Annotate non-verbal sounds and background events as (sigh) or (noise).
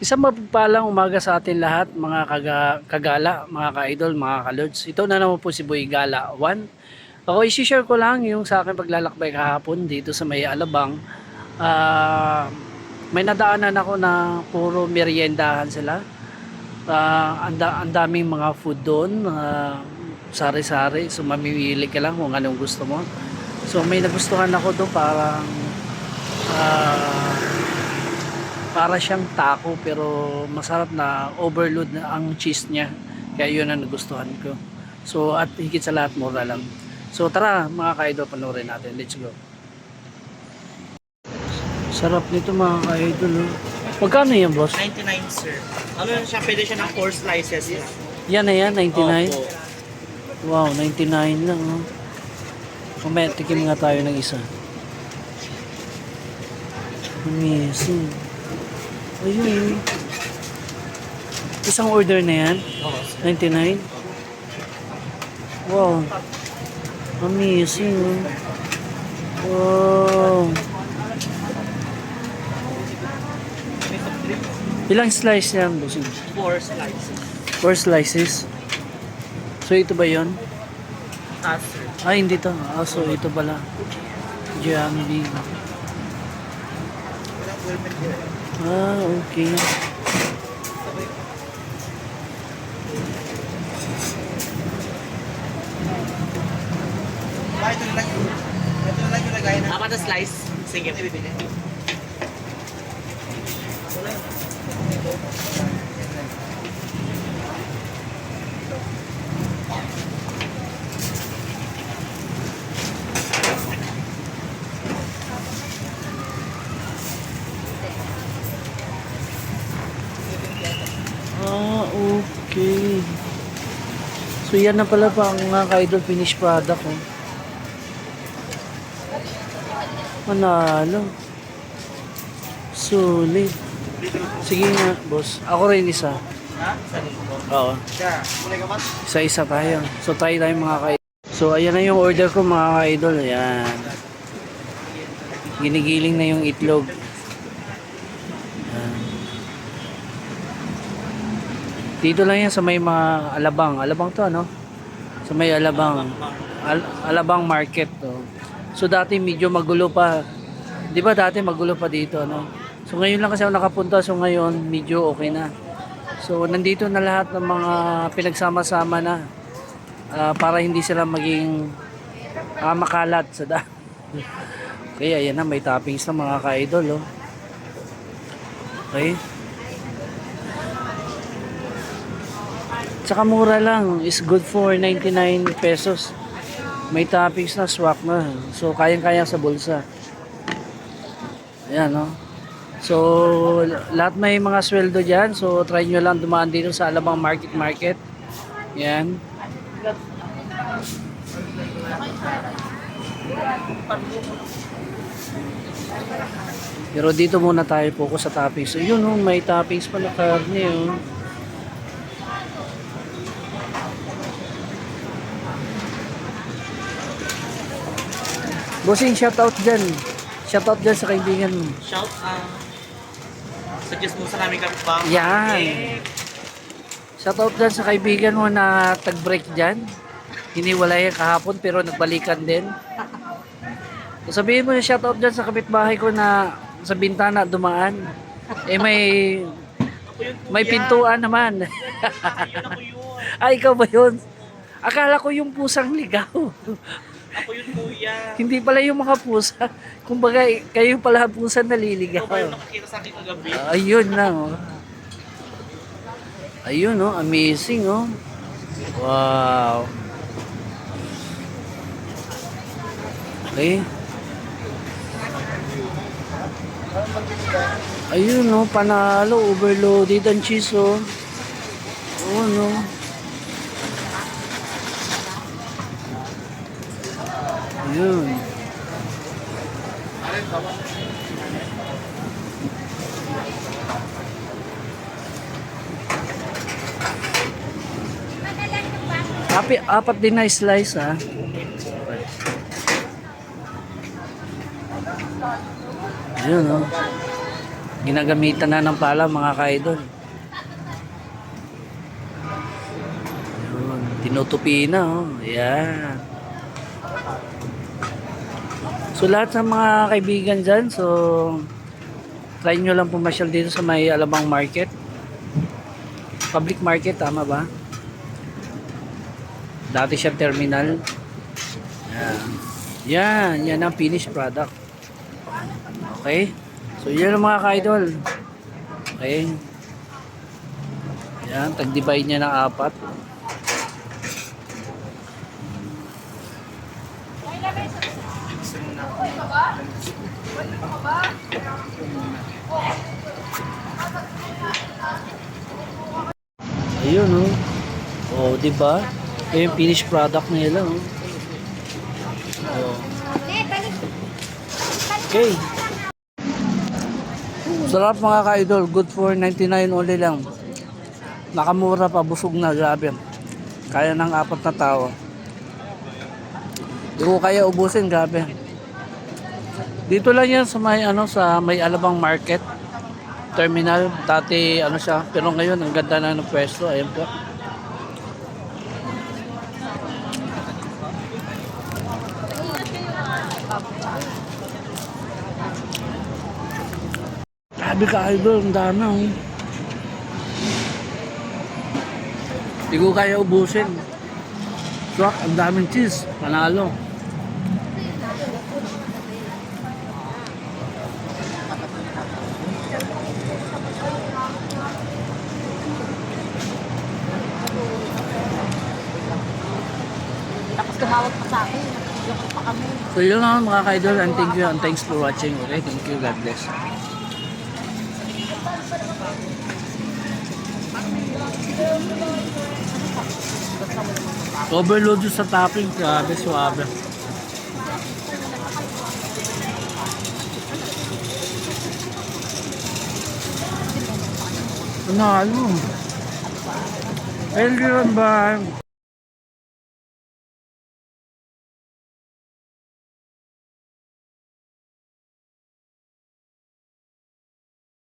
Isang mapagpalang umaga sa atin lahat, mga kaga, kagala, mga ka-idol, mga ka-lords. Ito na naman po si Boy Gala 1. Ako, isi-share ko lang yung sa akin paglalakbay kahapon dito sa may Alabang. Ah, may nadaanan ako na puro meriendahan sila. Ah, ang da- ang daming mga food doon, ah, sari-sari. So, mamimili ka lang kung anong gusto mo. So, may nagustuhan ako doon parang ah, para siyang taco pero masarap na overload na ang cheese niya. Kaya yun ang nagustuhan ko. So at higit sa lahat mura lang. So tara mga ka-idol panoorin natin. Let's go. Sarap nito mga ka-idol. Oh. Magkano yan boss? 99 sir. Ano yan siya? Pwede siya ng 4 slices. Yan. Yan na yan, 99. Opo. Wow, 99 lang. Oh. Kumaya tikim nga tayo ng isa. Amazing. Ayun. Isang order na yan. Oo. 99? Wow. Amazing. Wow. Ilang slice yan, bossing? 4 slices. Four slices. So ito ba yon? Ah, sir. Ay, hindi to. Ah, so ito pala. Jambi. Ah, okay. Ah, ito na lang yung... Ito na lang yung lagay na... Apat na slice. Sige. Ito bibili. Ah, okay. So yan na pala pa ang mga ka-idol finished product oh. Manalo. Sulit. Sige nga, boss. Ako rin isa. Ha? Po? Oo. Isa-isa tayo. So tayo tayo mga ka-idol. So ayan na yung order ko mga ka-idol. Ayan. Ginigiling na yung itlog. Dito lang yan sa may mga alabang. Alabang to ano? Sa may alabang. Al- alabang market to. So dati medyo magulo pa. 'Di ba dati magulo pa dito ano? So ngayon lang kasi ako nakapunta so ngayon medyo okay na. So nandito na lahat ng mga pinagsama-sama na ah, para hindi sila maging ah, makalat sa da. (laughs) Kaya yan na may toppings na mga ka-idol oh. Okay. Tsaka mura lang is good for 99 pesos. May toppings na swak na. So kayang-kaya sa bulsa. Ayan no. So lahat may mga sweldo diyan. So try nyo lang dumaan dito sa Alabang Market Market. Yan. Pero dito muna tayo focus sa toppings. So yun oh, may toppings pa na karne oh. Bossing, shout out dyan. Shout out dyan sa kaibigan mo. Shout out. Suggest mo sa kami pa. Yan. Shout out dyan sa kaibigan mo na tag-break dyan. Hiniwalay kahapon pero nagbalikan din. Sabihin mo yung shout out dyan sa kapitbahay ko na sa bintana dumaan. Eh may may pintuan naman. Ay, (laughs) ikaw ba yun? Akala ko yung pusang ligaw. Ako yun kuya. Hindi pala yung mga pusa. Kumbaga, eh, kayo pala pusa Ikaw naliligaw. ba yung nakakita sa akin kagabi? Ayun na, oh. Ayun, oh. Amazing, oh. Wow. Okay. Ayun, oh. Panalo. Overloaded ang cheese, oh. Oh, no. Ayun. Api, apat din na slice ha. Ayun oh. Ginagamitan na ng pala mga ka-idol. Yun, tinutupi na oh. Ayan. So lahat ng mga kaibigan dyan, so try nyo lang pumasyal dito sa may Alabang Market. Public market, tama ba? Dati siya terminal. Yan. Yan, yan ang finished product. Okay? So yan mga ka-idol. Okay? Yan, tag-divide niya ng apat. Ayun, oh. Oh, di ba? Yung finished product nila, oh. Oh. Okay. Sarap mga ka-idol. Good for 99 only lang. Nakamura pa. Busog na. Grabe. Kaya ng apat na tao. Hindi ko kaya ubusin. Grabe. Dito lang yan sa may, ano, sa may Alabang Market terminal. Dati ano siya. Pero ngayon ang ganda na ng pwesto. Ayan po. Sabi ka idol, ang dami oh. Hindi ko kaya ubusin. Swak, ang daming cheese. Panalo. Tapos tumawag pa sa akin. Yung pa kami. So yun lang mga ka-idol and thank you and thanks for watching. Okay, thank you. God bless. Overload sa topping. Grabe, suabe. Ano, ano? Lang ba?